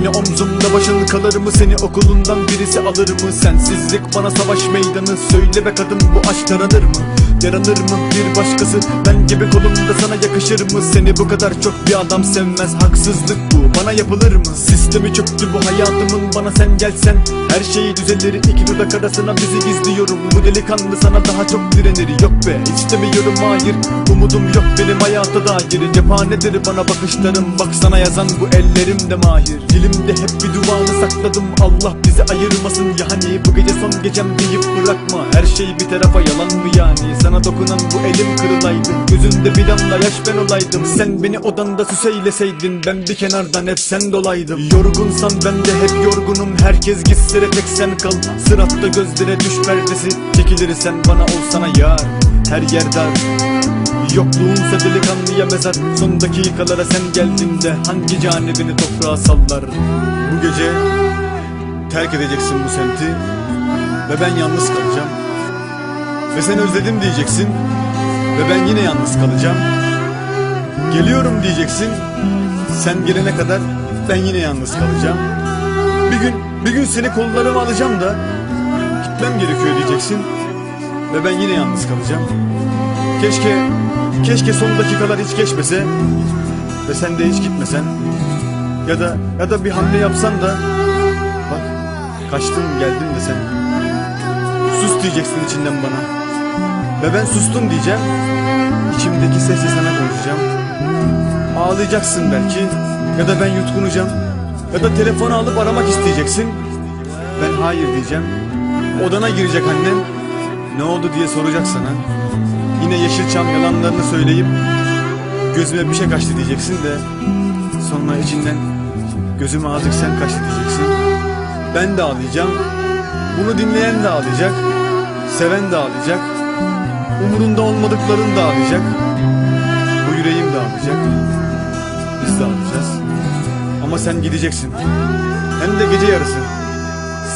Yine omzumda başın kalır mı? Seni okulundan birisi alır mı? Sensizlik bana savaş meydanı. Söyle be kadın bu aşk aranır mı? Yaranır mı bir başkası? Ben gibi kolumda sana yakışır mı? Seni bu kadar çok bir adam sevmez. Haksızlık bu bana yapılır mı? Sistemi çöktü bu hayatımın. Bana sen gelsen Her şey düzelir. İki dudak arasına bizi gizliyorum. Bu delikanlı sana daha çok direnir. Yok be istemiyorum hayır. Umudum yok benim hayata dair. Cephanedir bana bakışlarım Bak sana yazan bu ellerim de mahir Dilimde hep bir duanı sakladım. Allah bizi ayırmasın. Ya hani Bu gece son gecem deyip bırakma. Her şey bir tarafa yalan mı yani? Sana dokunan bu elim kırılaydı. Gözünde bir damla yaş ben olaydım. Sen beni odanda süseyleseydin Ben bir kenardan hep sen dolaydım. Yorgunsan ben de hep yorgunum. Herkes gitse tek sen kal. Sıratta gözlere düş perdesi. Çekilir sen bana olsana yar. Her yer dar Yokluğunsa delikanlıya mezar. Son dakikalara sen geldiğinde Hangi canibini toprağa sallar? Bu gece Terk edeceksin bu semti Ve ben yalnız kalacağım. Ve sen özledim diyeceksin Ve ben yine yalnız kalacağım. Geliyorum diyeceksin Sen gelene kadar ben yine yalnız kalacağım. Bir gün bir gün seni kollarıma alacağım da Gitmem gerekiyor diyeceksin Ve ben yine yalnız kalacağım. Keşke Keşke son dakikalar hiç geçmese Ve sen de hiç gitmesen. Ya da ya da bir hamle yapsan da Bak kaçtın geldin de sen. Sus diyeceksin içinden bana. Ve ben sustum diyeceğim. İçimdeki sesle sana konuşacağım. Ağlayacaksın belki. Ya da ben yutkunacağım. Ya da telefonu alıp aramak isteyeceksin. Ben hayır diyeceğim. Odana girecek annen Ne oldu diye soracak sana Yine Yeşilçam yalanlarını söyleyip Gözüme bir şey kaçtı diyeceksin de Sonra içinden Gözüme azıcık sen kaçtı diyeceksin. Ben de ağlayacağım Bunu dinleyen de ağlayacak Seven de ağlayacak Umurunda olmadıkların da ağlayacak Bu yüreğim de ağlayacak Biz de ağlayacağız. Ama sen gideceksin Hem de gece yarısı.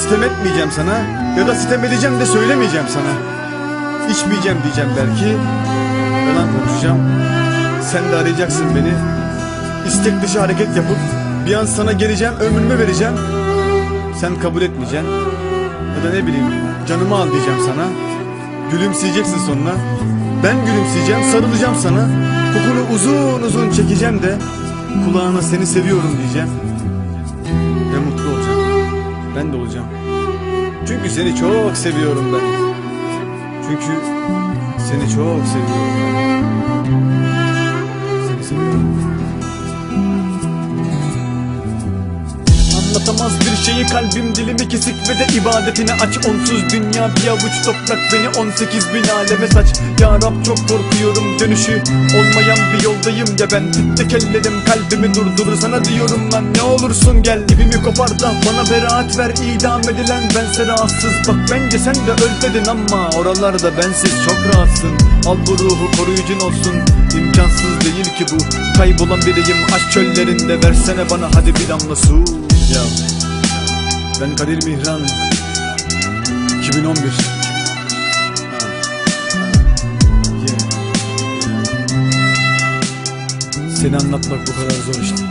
Sitem etmeyeceğim sana Ya da sitem edeceğim de söylemeyeceğim sana İçmeyeceğim diyeceğim belki. Yalan konuşacağım? Sen de arayacaksın beni. İstek dışı hareket yapıp Bir an sana geleceğim ömrümü vereceğim. Sen kabul etmeyeceksin. Ya da ne bileyim canımı al diyeceğim sana. Gülümseyeceksin sonra Ben gülümseyeceğim sarılacağım sana. Kokunu uzun uzun çekeceğim de Kulağına seni seviyorum diyeceğim. Ve mutlu olacağım. Ben de olacağım. Çünkü seni çok seviyorum ben çünkü seni çok seviyorum. Seni seviyorum. Anlatamaz bir şeyi kalbim dilimi kesik ve de ibadetini aç Onsuz dünya bir avuç toprak beni 18 bin aleme saç Ya Rab çok korkuyorum dönüşü olmayan bir yoldayım ya ben Tek ellerim kalbimi durdurur. Sana diyorum lan ne olursun gel. İpimi kopar da bana beraat ver. İdam edilen bense rahatsız Bak bence sen de öl dedin ama oralarda bensiz. Çok rahatsın. Al bu ruhu koruyucun olsun. İmkansız değil ki bu. Kaybolan biriyim. Aşk çöllerinde versene bana. Hadi bir damla su. Ya. Ben Kadir Mihran. 2011 Seni anlatmak bu kadar zor işte